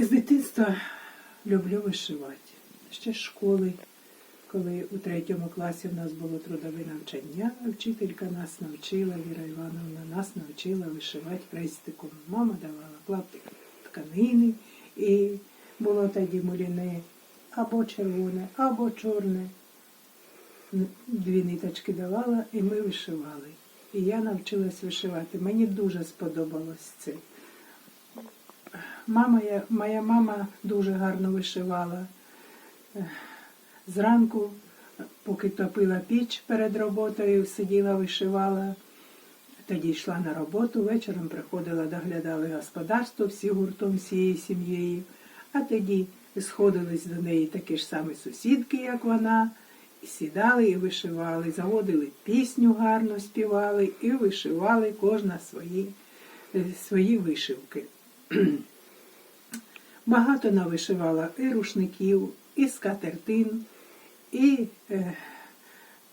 З дитинства люблю вишивати. Ще з школи, коли у третьому класі в нас було трудове навчання, вчителька нас навчила, Віра Івановна нас навчила вишивати хрестиком. Мама давала клаптик тканини, і було тоді муліне або червоне, або чорне. Дві ниточки давала, і ми вишивали. І я навчилась вишивати. Мені дуже сподобалось це. Мама, моя мама дуже гарно вишивала. Зранку, поки топила піч перед роботою, сиділа, вишивала. Тоді йшла на роботу, вечором приходила, доглядали господарство всі гуртом, всією сім'єю. А тоді сходились до неї такі ж самі сусідки, як вона, і сідали і вишивали, заводили пісню гарно, співали і вишивали кожна свої, е, свої вишивки. Багато навишивала і рушників, і скатертин, і е,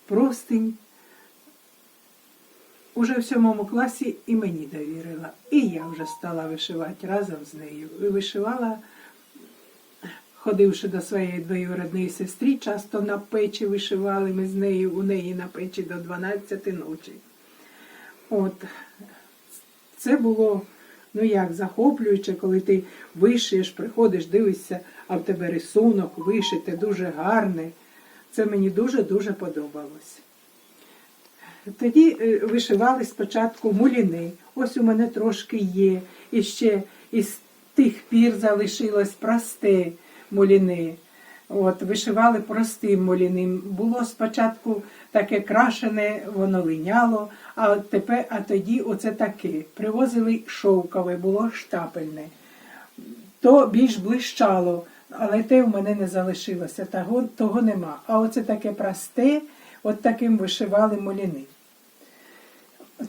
простинь. Уже в сьомому класі і мені довірила. І я вже стала вишивати разом з нею. І вишивала, ходивши до своєї двоюродної сестри, часто на печі вишивали ми з нею, у неї на печі до 12 ночі. От, це було ну як захоплююче, коли ти вишиєш, приходиш, дивишся, а в тебе рисунок вишите, дуже гарний. Це мені дуже-дуже подобалось. Тоді е, вишивали спочатку муліни. Ось у мене трошки є. І ще із тих пір залишилось просте муліни. От, вишивали простим муліним. Було спочатку таке крашене, воно линяло, а тепер, а тоді оце таке. Привозили шовкове, було штапельне. То більш блищало, але те в мене не залишилося, того, того нема. А оце таке просте, от таким вишивали муліни.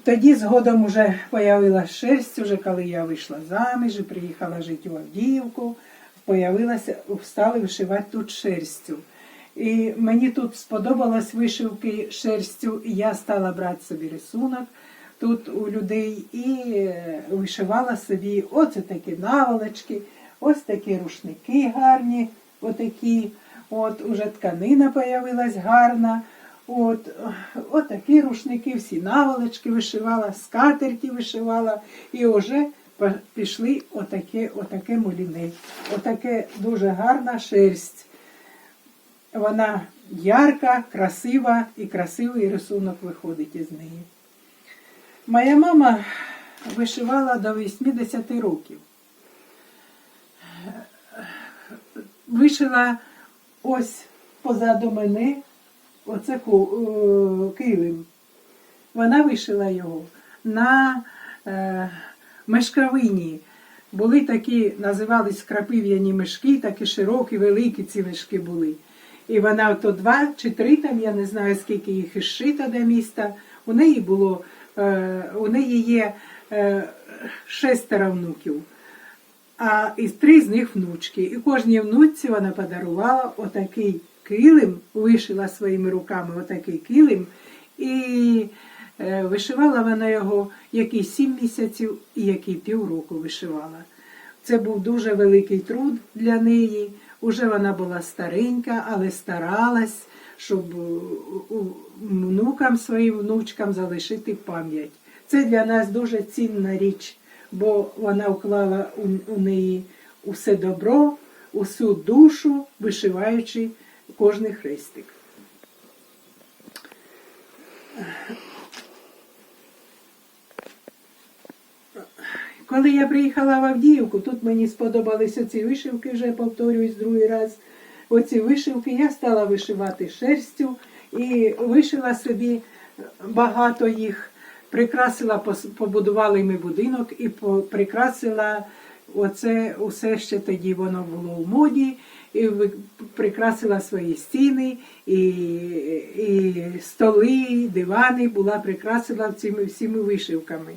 Тоді згодом уже появилася шерсть, уже коли я вийшла заміж і приїхала жити в Авдіївку, появилася, стали вишивати тут шерстю. І мені тут сподобалось вишивки шерстю, і я стала брати собі рисунок тут у людей і е, вишивала собі оце такі наволочки, ось такі рушники гарні, отакі. От уже тканина появилась гарна. От, от такі рушники, всі наволочки вишивала, скатерті вишивала, і вже пішли отаке, отаке муліне. Отаке дуже гарна шерсть. Вона ярка, красива і красивий рисунок виходить із неї. Моя мама вишивала до 80 років. Вишила ось позаду мене оце е, килим. Вона вишила його на е, мешкавині. Були такі, називались крапив'яні мешки, такі широкі, великі ці мешки були. І вона ото два чи три там, я не знаю, скільки їх ізшито до міста. У неї було, е, у неї є е, шестеро внуків, а із три з них внучки. І кожній внучці вона подарувала отакий килим, вишила своїми руками отакий килим. І вишивала вона його який сім місяців і який півроку вишивала. Це був дуже великий труд для неї. Уже вона була старенька, але старалась, щоб е, внукам своїм внучкам залишити пам'ять. Це для нас дуже цінна річ, бо вона вклала у, у неї усе добро, усю душу, вишиваючи кожний хрестик. Коли я приїхала в Авдіївку, тут мені сподобалися ці вишивки, вже повторююсь другий раз. Оці вишивки я стала вишивати шерстю і вишила собі багато їх. Прикрасила, побудували ми будинок і прикрасила оце усе ще тоді воно було в моді. І прикрасила свої стіни, і, і столи, і дивани була прикрасила цими всіми вишивками.